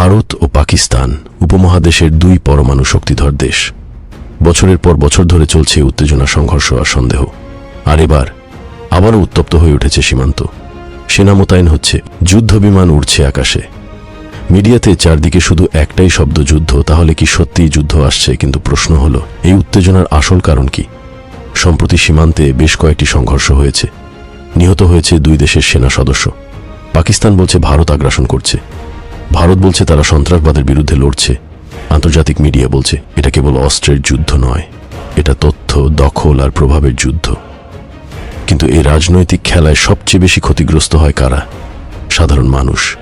ভারত ও পাকিস্তান উপমহাদেশের দুই পরমাণু শক্তিধর দেশ। বছরের পর বছর ধরে চলছে উত্তেজনা, সংঘর্ষ আর সন্দেহ। আর এবার আবারও উত্তপ্ত হয়ে উঠেছে সীমান্ত। সেনা মোতায়েন হচ্ছে, যুদ্ধ বিমান উড়ছে আকাশে। মিডিয়াতে চারদিকে শুধু একটাই শব্দ, যুদ্ধ। তাহলে কি সত্যিই যুদ্ধ আসছে? কিন্তু প্রশ্ন হলো, এই উত্তেজনার আসল কারণ কি? সম্প্রতি সীমান্তে বেশ কয়েকটি সংঘর্ষ হয়েছে। নিহত হয়েছে দুই দেশের সেনা সদস্য। পাকিস্তান বলছে, ভারত আগ্রাসন করছে। ভারত বলছে তারা সন্ত্রাসবাদের বিরুদ্ধে লড়ছে। আন্তর্জাতিক মিডিয়া বলছে, এটা কেবল অস্ত্রের যুদ্ধ নয়। এটা তথ্য, দখল আর প্রভাবের যুদ্ধ। কিন্তু এই রাজনৈতিক খেলায় সবচেয়ে বেশি ক্ষতিগ্রস্ত হয় কারা? সাধারণ মানুষ,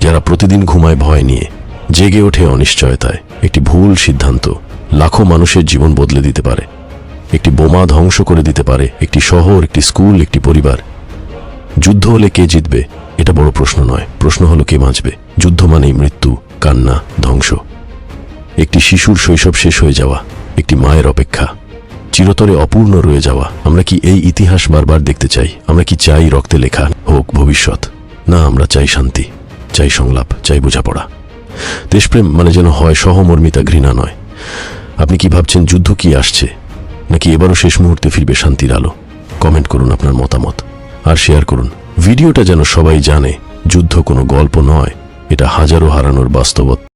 যারা প্রতিদিন ঘুমায় ভয় নিয়ে, জেগে ওঠে অনিশ্চয়তায়। একটি ভুল সিদ্ধান্ত, লাখো মানুষের জীবন বদলে দিতে পারে। একটি বোমা ধ্বংস করে দিতে পারে। একটি শহর, একটি স্কুল, একটি পরিবার। যুদ্ধ হলে কে জিতবে? এটা বড় প্রশ্ন নয়। প্রশ্ন হলো কে বাঁচবে? যুদ্ধ মানেই মৃত্যু, কান্না, ধ্বংস। একটি শিশুর শৈশব শেষ হয়ে যাওয়া, একটি মায়ের অপেক্ষা। চিরতরে অপূর্ণ রয়ে যাওয়া। আমরা কি এই ইতিহাস বারবার দেখতে চাই? আমরা কি চাই রক্তে লেখা হোক ভবিষ্যৎ? না, আমরা চাই শান্তি, চাই সংলাপ, চাই বোঝাপড়া। দেশপ্রেম মানে যেন হয় সহমর্মিতা, ঘৃণা নয়। আপনি কি ভাবছেন যুদ্ধ কি আসছে? নাকি এবারও শেষ মুহূর্তে ফিরবে শান্তির আলো? কমেন্ট করুন আপনার মতামত। আর শেয়ার করুন। ভিডিওটা যেন সবাই জানে, যুদ্ধ কোনো গল্প নয়। এটা হাজারো হারানোর বাস্তবতা।